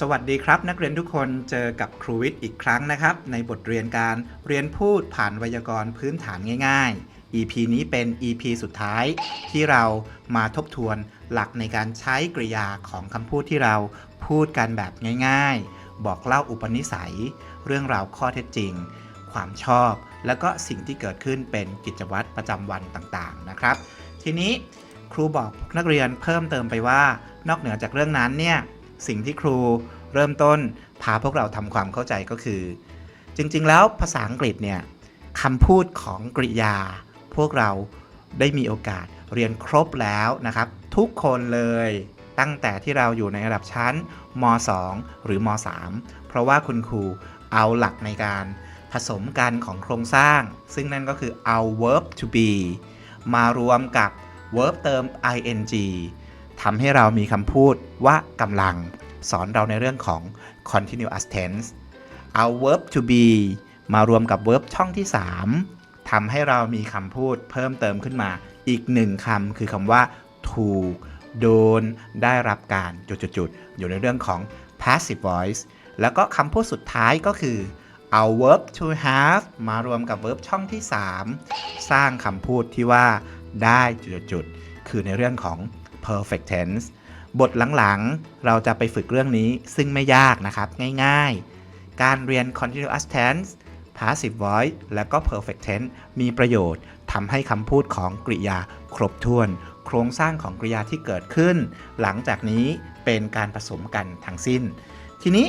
สวัสดีครับ นักเรียนทุกคนเจอกับครูวิทย์อีกครั้งนะครับ ในบทเรียนการเรียนพูดผ่านไวยากรณ์พื้นฐานง่าย ๆ EP นี้เป็น EP สุดท้าย ที่เรามาทบทวนหลักในการใช้กริยาของคำพูดที่เราพูดกันแบบง่าย ๆ บอกเล่าอุปนิสัย เรื่องราวข้อเท็จจริง ความชอบ แล้วก็สิ่งที่เกิดขึ้นเป็นกิจวัตรประจำวันต่างๆนะครับ ทีนี้ครูบอกนักเรียนเพิ่มเติมไปว่านอกเหนือจากเรื่องนั้นเนี่ย สิ่งที่ครูเริ่มต้นพาพวกเราทำความเข้าใจก็คือ จริง ๆ แล้วภาษาอังกฤษเนี่ยคำพูดของกริยา พวกเราได้มีโอกาสเรียนครบแล้วนะครับ ทุกคนเลยตั้งแต่ที่เราอยู่ในระดับชั้นม 2 หรือม 3 เพราะว่าคุณครูเอาหลักในการผสมกันของโครงสร้าง ซึ่งนั่นก็คือเอา verb to be มารวมกับ verb เติม ing ทำให้เรามีคำพูดว่ากำลัง สอนเราในเรื่องของ continuous tense เอา verb to be มารวมกับ verb ช่องที่ 3ทำให้เรามีคำพูดเพิ่มเติมขึ้นมา อีกหนึ่งคำคือคำว่า ถูก โดน ได้รับการ จุดๆ อยู่ในเรื่องของ passive voice แล้วก็คำพูดสุดท้ายก็คือ เอา verb to have มารวมกับ verb ช่องที่ 3 สร้างคำพูดที่ว่า ได้จุดๆ คือในเรื่องของ perfect tense บทหลังๆ เราจะไปฝึกเรื่องนี้ซึ่งไม่ยากนะครับ ง่ายๆ การเรียน continuous tense passive voice และก็ perfect tense มีประโยชน์ทำให้คำพูดของกริยาครบถ้วน โครงสร้างของกริยาที่เกิดขึ้น หลังจากนี้เป็นการผสมกันทั้งสิ้น ทีนี้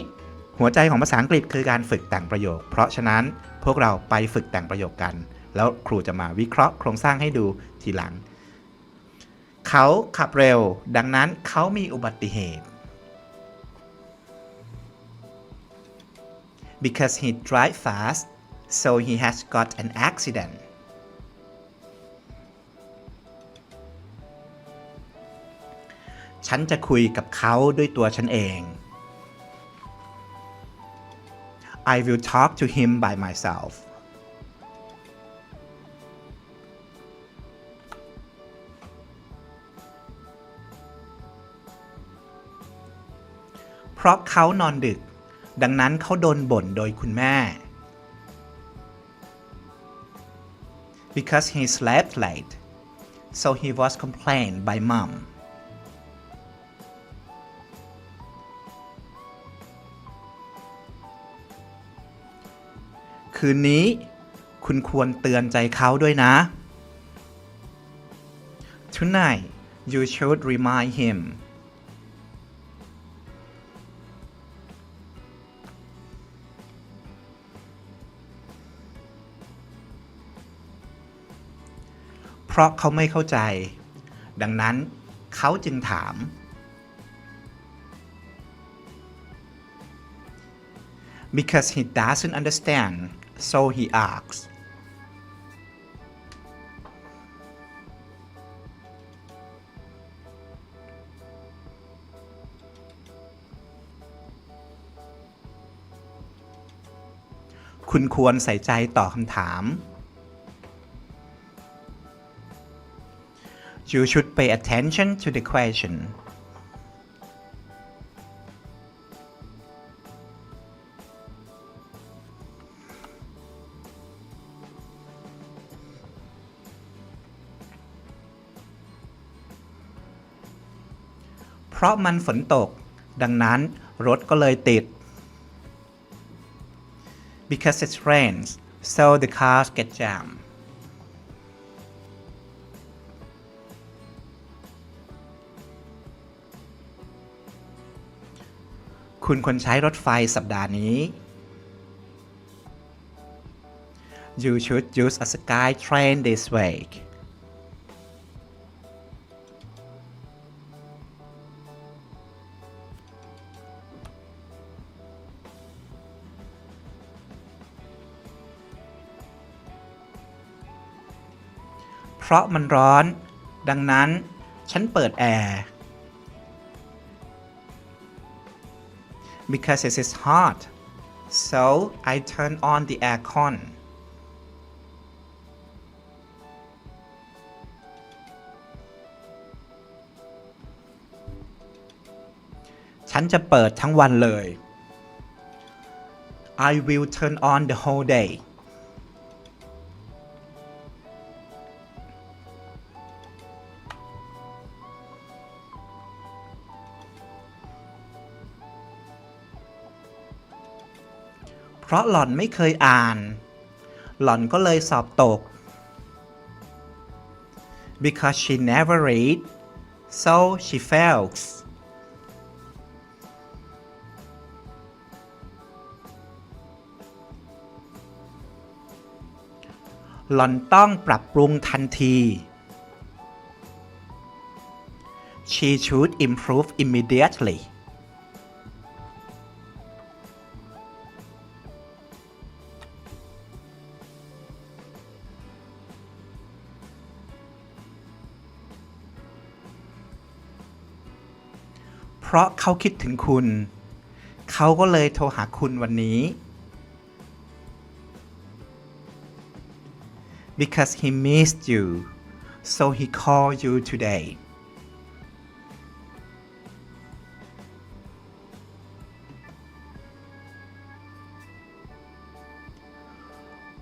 หัวใจของภาษาอังกฤษคือการฝึกแต่งประโยค เพราะฉะนั้นพวกเราไปฝึกแต่งประโยคกัน แล้วครูจะมาวิเคราะห์โครงสร้างให้ดูทีหลัง เขาขับเร็ว ดังนั้นเขามีอุบัติเหตุ because he drive fast so he has got an accident ฉันจะคุยกับเขาด้วยตัวฉันเอง I will talk to him by myself ราะเขานอนดึก ดังนั้นเขาโดนบ่นโดยคุณแม่ because he slept late so he was complained by mom คืนนี้คุณควรเตือนใจเขาด้วยนะ Tonight you should remind him เพราะเขาไม่เข้าใจ ดังนั้นเขาจึงถาม because he doesn't understand so he asks คุณควรใส่ใจต่อคำถาม You should pay attention to the question เพราะมันฝนตก ดังนั้นรถก็เลยติด because it rains so the cars get jammed คุณควรใช้รถไฟสัปดาห์นี้ You should use a sky train this week เพราะมันร้อน ดังนั้น ฉันเปิดแอร์ because it is hot so I turn on the aircon ฉันจะเปิดทั้งวันเลย I will turn on the whole day เพราะหล่อนไม่เคยอ่าน หล่อนก็เลยสอบตก because she never read so she fails หล่อนต้องปรับปรุงทันที she should improve immediately ราะเขาคิดถึงคุณ เขาก็เลยโทรหาคุณวันนี้ because he missed you so he called you today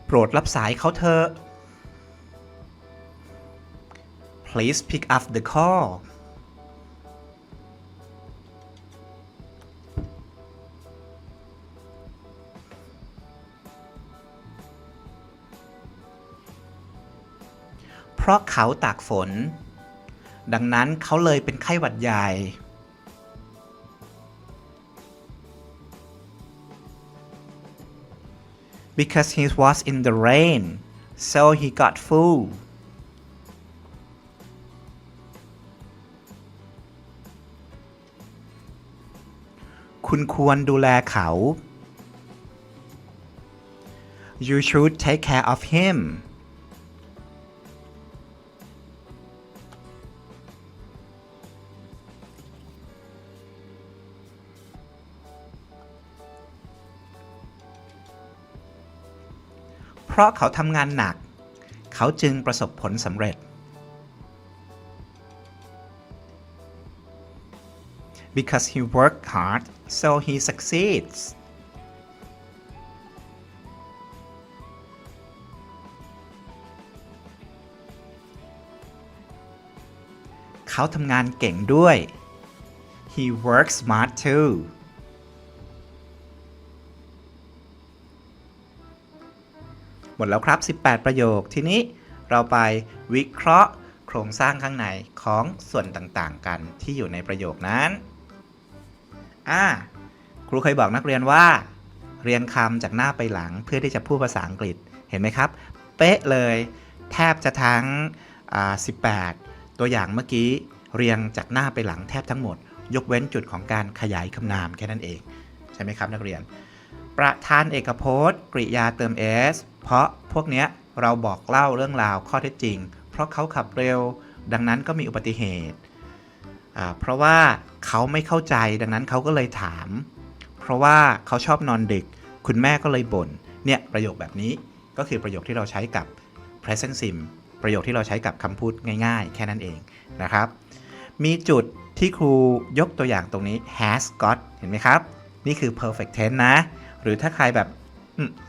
โปรดรับสายเขาเถอะ please pick up the call เพราะเขาตากฝน ดังนั้นเขาเลยเป็นไข้หวัดใหญ่ because he was in the rain so he got flu คุณควรดูแลเขา you should take care of him เพราะเขาทำงานหนัก เขาจึงประสบผลสำเร็จ because he worked hard so he succeeds เขาทำงานเก่งด้วย he works smart too หมดแล้วครับ 18 ประโยค ทีนี้เราไปวิเคราะห์โครงสร้างข้างในของส่วนต่างๆ กันที่อยู่ในประโยคนั้น อ่า ครูเคยบอกนักเรียนว่า เรียงคำจากหน้าไปหลังเพื่อที่จะพูดภาษาอังกฤษ เห็นไหมครับ เป๊ะเลย แทบจะทั้ง 18 ตัวอย่างเมื่อกี้เรียงจากหน้าไปหลังแทบทั้งหมด ยกเว้นจุดของการขยายคำนามแค่นั้นเอง ใช่ไหมครับนักเรียน ประธานเอกพจน์ กริยาเติม s เพราะพวกเนี้ยเราบอกเล่าเรื่องราวข้อเท็จจริง เพราะเขาขับเร็ว ดังนั้นก็มีอุบัติเหตุอ่าเพราะว่าเขาไม่เข้าใจดังนั้นเขาก็เลยถาม เพราะว่าเขาชอบนอนดึก คุณแม่ก็เลยบ่น เนี่ยประโยคแบบนี้ก็คือประโยคที่เราใช้กับ present sim ประโยคที่เราใช้กับคำพูดง่ายๆ แค่นั้นเองนะครับ มีจุดที่ครูยกตัวอย่างตรงนี้ has got เห็นไหมครับ นี่คือ perfect tense นะ หรือถ้าใครแบบ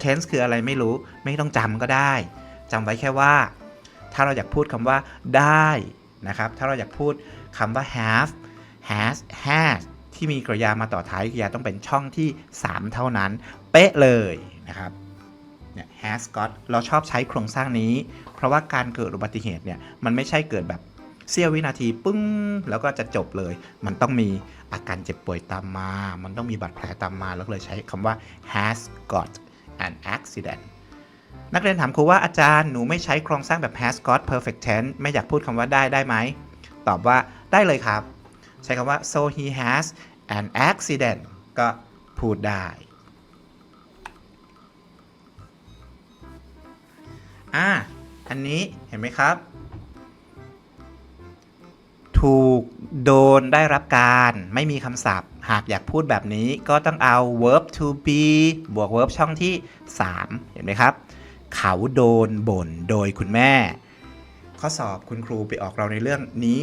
tense คืออะไรไม่รู้ไม่ต้องจำก็ได้จำไว้แค่ว่า ถ้าเราอยากพูดคำว่าได้นะครับ ถ้าเราอยากพูดคำว่า have has has ที่มีกริยามาต่อท้ายกริยาต้องเป็นช่องที่ 3 เท่านั้น เป๊ะเลยนะครับเนี่ย has got เราชอบใช้โครงสร้างนี้ เพราะว่าการเกิดอุบัติเหตุเนี่ยมันไม่ใช่เกิดแบบเสี้ยววินาทีปึ้ง แล้วก็จะจบเลย มันต้องมีอาการเจ็บป่วยตามมา มันต้องมีบาดแผลตามมา แล้วเลยใช้คำว่า has got an accident นักเรียนถามครูว่าอาจารย์หนูไม่ใช้โครงสร้างแบบ has got perfect tense ไม่อยากพูดคำว่าได้ได้ไหม ตอบว่าได้เลยครับ ใช้คำว่า so he has an accident ก็พูดได้อ่าอันนี้เห็นไหมครับ ถูกโดนได้รับการไม่มีคำศัพท์ หากอยากพูดแบบนี้ก็ต้องเอา verb to be บวก verb ช่องที่ 3 เห็นไหมครับ เขาโดนบ่นโดยคุณแม่ ข้อสอบคุณครูไปออกเราในเรื่องนี้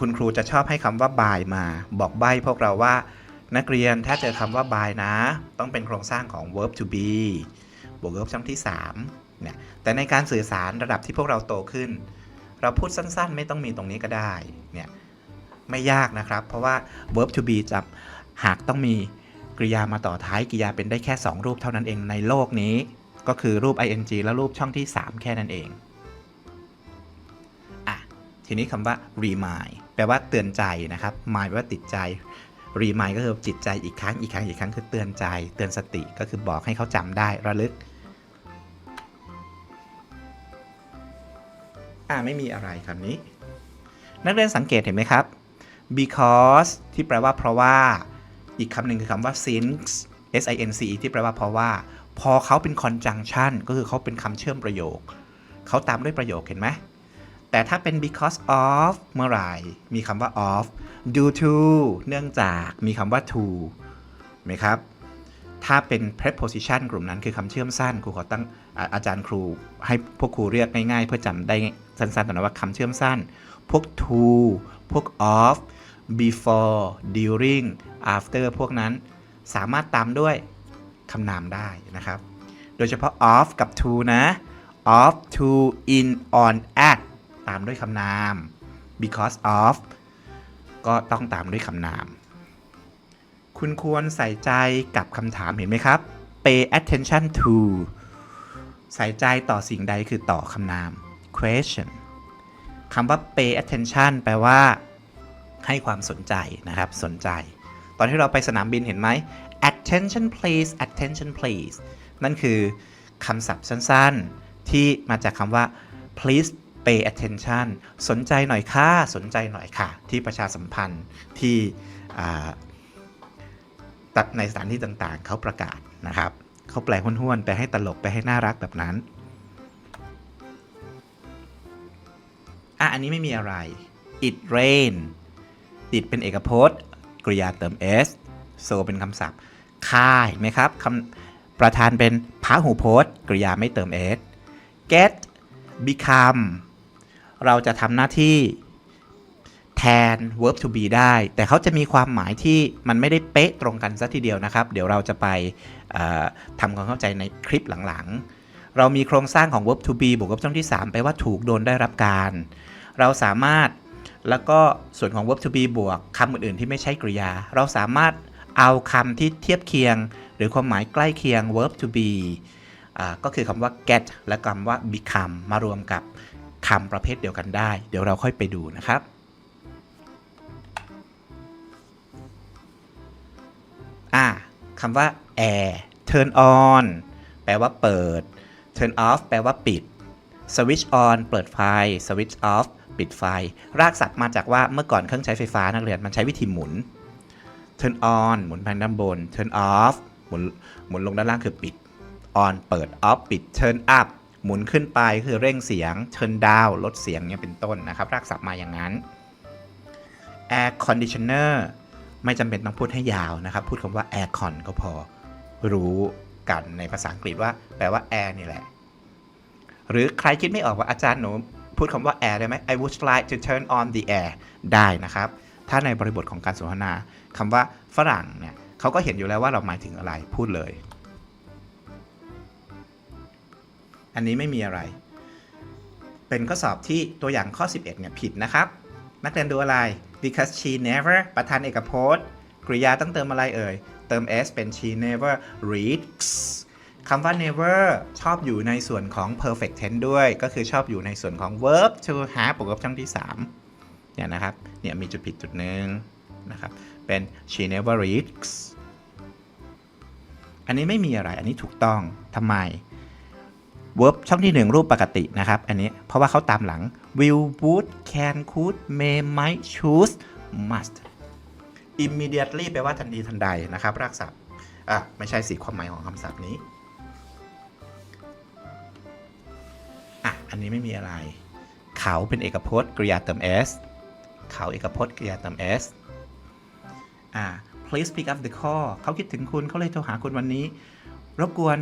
คุณครูจะชอบให้คำว่า by มา บอกใบพวกเราว่า นักเรียนถ้าเจอคำว่า by นะ ต้องเป็นโครงสร้างของ verb to be บวก verb ช่องที่3เนี่ยแต่ในการสื่อสารระดับที่พวกเราโตขึ้น เราพูดสั้นๆ ไม่ต้องมีตรงนี้ก็ได้เนี่ยไม่ยากนะครับ เพราะว่า verb to be จะหากต้องมีกริยามาต่อท้ายกริยาเป็นได้แค่ 2 รูปเท่านั้นเองในโลกนี้ ก็คือรูป ing และรูปช่องที่ 3 แค่นั้นเองอะทีนี้คำว่า remind แปลว่าเตือนใจนะครับ mind แปลว่าติดใจ remind ก็คือจิตใจอีกครั้งอีกครั้งอีกครั้งคือเตือนใจ เตือนสติก็คือบอกให้เขาจำได้ระลึก อ่าไม่มีอะไรคำนี้ นักเรียนสังเกตเห็นไหมครับ because ที่แปลว่าเพราะว่า อีกคำหนึ่งคือคำว่า since s i n c e ที่แปลว่าเพราะว่า พอเขาเป็น conjunction ก็คือเขาเป็นคำเชื่อมประโยค เขาตามด้วยประโยคเห็นไหมแต่ถ้าเป็น because of เมื่อไหร่ มีคำว่า of due to เนื่องจาก มีคำว่า to เห็นไหมครับ ถ้าเป็น preposition กลุ่มนั้นคือคำเชื่อมสั้น ครูขอตั้งอาอาจารย์ครูให้พวกครูเรียกง่ายๆ เพื่อจำได้สั้นๆแต่ว่าคำเชื่อมสั้น พวก to พวก of before during after พวกนั้นสามารถตามด้วยคำนามได้นะครับ โดยเฉพาะ of กับ to นะ of to in on at ตามด้วยคำนาม because of ก็ต้องตามด้วยคำนาม คุณควรใส่ใจกับคำถามเห็นไหมครับ pay attention to ใส่ใจต่อสิ่งใดคือต่อคำนาม question คำว่า pay attention แปลว่าให้ความสนใจนะครับ สนใจ ตอนที่เราไปสนามบินเห็นไหม attention please attention please นั่นคือคำศัพท์สั้นๆ ที่มาจากคำว่า please pay attention สนใจหน่อยค่ะ สนใจหน่อยค่ะ ที่ประชาสัมพันธ์ที่อ่า ในสถานที่ต่างๆ เขาประกาศนะครับเขาแปลห้วนๆไปให้ตลกไปให้น่ารักแบบนั้นอะอันนี้ไม่มีอะไร it rain it เป็นเอกพจน์ กริยาเติม s so เป็นคำศัพท์ค่าเห็นไหมครับคำประธานเป็นพหูพจน์ กริยาไม่เติม s get become เราจะทำหน้าที่ แทน verb to be ได้ แต่เขาจะมีความหมายที่มันไม่ได้เป๊ะตรงกันซะทีเดียวนะครับ เดี๋ยวเราจะไปทำความเข้าใจในคลิปหลังๆ เรามีโครงสร้างของ verb to be บวกกับช่องที่ 3 ไปว่าถูกโดนได้รับการ เราสามารถแล้วก็ส่วนของ verb to be บวกคำอื่นๆ ที่ไม่ใช่กริยา เราสามารถเอาคำที่เทียบเคียง หรือความหมายใกล้เคียง verb to be ก็คือคำว่า get และคำว่า become มารวมกับคำประเภทเดียวกันได้ เดี๋ยวเราค่อยไปดูนะครับ อ่าคำว่า air turn on แปลว่าเปิด turn off แปลว่าปิด switch on เปิดไฟ switch off ปิดไฟ รากศัพท์มาจากว่าเมื่อก่อนเครื่องใช้ไฟฟ้านักเรียนมันใช้วิธีหมุน turn on หมุนไปด้านบน turn off หมุนหมุนลงด้านล่างคือปิด on เปิด off ปิด turn up หมุนขึ้นไปคือเร่งเสียง turn down ลดเสียงเนี่ยเป็นต้นนะครับ รากศัพท์มาอย่างนั้น air conditioner ไม่จำเป็นต้องพูดให้ยาวนะครับ พูดคำว่า air con ก็พอรู้กันในภาษาอังกฤษว่า แปลว่า air นี่แหละ หรือใครคิดไม่ออกว่าอาจารย์หนูพูดคำว่า air ได้ไหม I would like to turn on the air ได้นะครับ ถ้าในบริบทของการสนทนาคำว่าฝรั่งเนี่ยเขาก็เห็นอยู่แล้วว่าเราหมายถึงอะไรพูดเลย อันนี้ไม่มีอะไร เป็นข้อสอบที่ตัวอย่างข้อ 11เนี่ยผิดนะครับ นักเรียนดูอะไร because she never ประธานเอกพจน์กริยาต้องเติมอะไรเอ่ย เติม s เป็น she never reads คำว่า never ชอบอยู่ในส่วนของ perfect tense ด้วย ก็คือชอบอยู่ในส่วนของ verb to have บวกกับช่องที่ 3 เนี่ยนะครับ เนี่ยมีจุดผิดจุดหนึ่งนะครับ เป็น she never reads อันนี้ไม่มีอะไร อันนี้ถูกต้อง ทำไม verb ช่องที่ 1 รูปปกตินะครับ อันนี้เพราะว่าเขาตามหลัง will would can could may might choose must immediately แปลว่าทันทีทันใดนะครับ รากศัพท์อะไม่ใช่สิความหมายของคำศัพท์นี้อะอันนี้ไม่มีอะไร เขาเป็นเอกพจน์กริยาเติม s เขาเอกพจน์กริยาเติม s อ่า please pick up the call เขาคิดถึงคุณเขาเลยโทรหาคุณวันนี้ รบกวน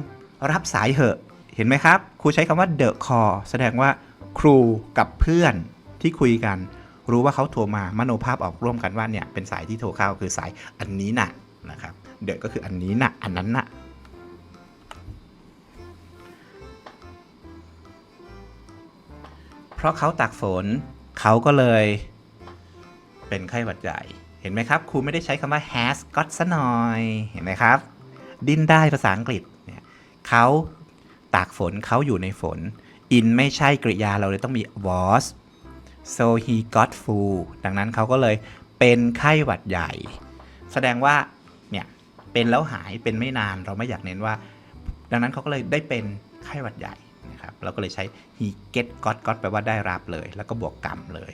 รับสายเหอะ เห็นไหมครับ ครูใช้คำว่า the call แสดงว่าครูกับเพื่อนที่คุยกัน รู้ว่าเขาโทรมามโนภาพออกร่วมกันว่าเนี่ยเป็นสายที่โทรเข้าคือสายอันนี้น่ะนะครับ เดอะก็คืออันนี้นะอันนั้นนะเพราะเขาตากฝนเขาก็เลยเป็นไข้หวัดใหญ่ เห็นไหมครับ ครูไม่ได้ใช้คำว่า has got ซะหน่อย เห็นไหมครับ ดิ้นได้ภาษาอังกฤษเนี่ยเขา ตากฝนเขาอยู่ในฝน in ไม่ใช่กริยาเราเลยต้องมี was so he got flu ดังนั้นเขาก็เลยเป็นไข้หวัดใหญ่ แสดงว่าเนี่ยเป็นแล้วหายเป็นไม่นานเราไม่อยากเน้นว่า ดังนั้นเขาก็เลยได้เป็นไข้หวัดใหญ่นะครับเราก็เลยใช้ he get got got แปลว่าได้รับเลย แล้วก็บวกกรรมเลย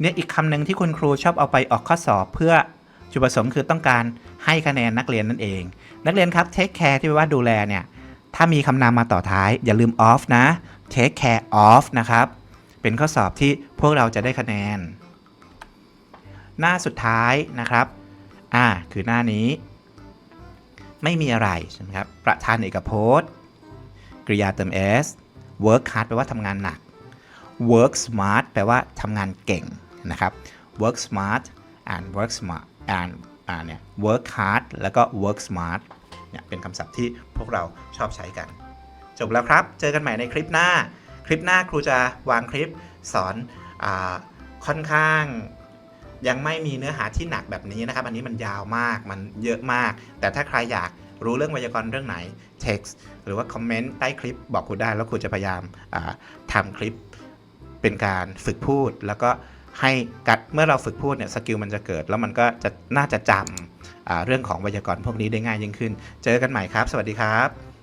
เนี่ยอีกคำหนึ่งที่คุณครูชอบเอาไปออกข้อสอบเพื่อจุดประสงค์คือต้องการให้คะแนนนักเรียนนั่นเอง นักเรียนครับ take care ที่แปลว่าดูแลเนี่ย ถ้ามีคำนามมาต่อท้าย อย่าลืม off นะ take care of นะครับ เป็นข้อสอบที่พวกเราจะได้คะแนน หน้าสุดท้ายนะครับ อ่า คือหน้านี้ ไม่มีอะไรใช่ไหมครับ ประธานเอกพจน์ กริยาเติม s work hard แปลว่าทำงานหนัก work smart แปลว่าทำงานเก่งนะครับ work smart and work smart and อ่าเนี่ย work hard แล้วก็ work smart เนี่ยเป็นคำศัพท์ที่พวกเราชอบใช้กัน จบแล้วครับ เจอกันใหม่ในคลิปหน้า คลิปหน้าครูจะวางคลิปสอนอค่อนข้างยังไม่มีเนื้อหาที่หนักแบบนี้นะครับ อันนี้มันยาวมาก มันเยอะมาก แต่ถ้าใครอยากรู้เรื่องไวยากรณ์เรื่องไหน text หรือว่าคอมเมนต์ใต้คลิปบอกครูได้ แล้วครูจะพยายามาทำคลิปเป็นการฝึกพูด แล้วก็ให้กัดเมื่อเราฝึกพูดเนี่ยสกิลมันจะเกิด แล้วมันก็จะน่าจะจำ เรื่องของไวยากรณ์พวกนี้ได้ง่ายยิ่งขึ้น เจอกันใหม่ครับ สวัสดีครับ